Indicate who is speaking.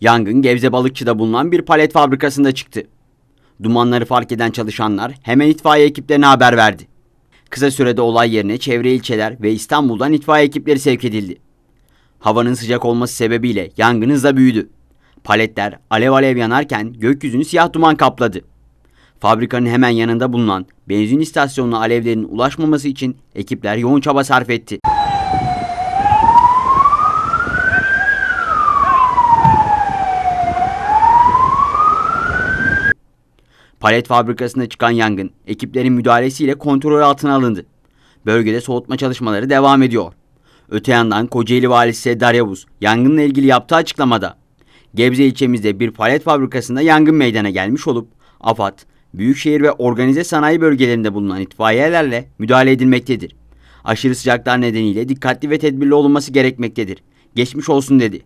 Speaker 1: Yangın Gebze Balıkçı'da bulunan bir palet fabrikasında çıktı. Dumanları fark eden çalışanlar hemen itfaiye ekiplerine haber verdi. Kısa sürede olay yerine çevre ilçeler ve İstanbul'dan itfaiye ekipleri sevk edildi. Havanın sıcak olması sebebiyle yangın hızla büyüdü. Paletler alev alev yanarken gökyüzünü siyah duman kapladı. Fabrikanın hemen yanında bulunan benzin istasyonuna alevlerin ulaşmaması için ekipler yoğun çaba sarf etti. Palet fabrikasında çıkan yangın ekiplerin müdahalesiyle kontrol altına alındı. Bölgede soğutma çalışmaları devam ediyor. Öte yandan Kocaeli Valisi Seddar Yavuz yangınla ilgili yaptığı açıklamada Gebze ilçemizde bir palet fabrikasında yangın meydana gelmiş olup AFAD, büyükşehir ve organize sanayi bölgelerinde bulunan itfaiyelerle müdahale edilmektedir. Aşırı sıcaklar nedeniyle dikkatli ve tedbirli olunması gerekmektedir. Geçmiş olsun dedi.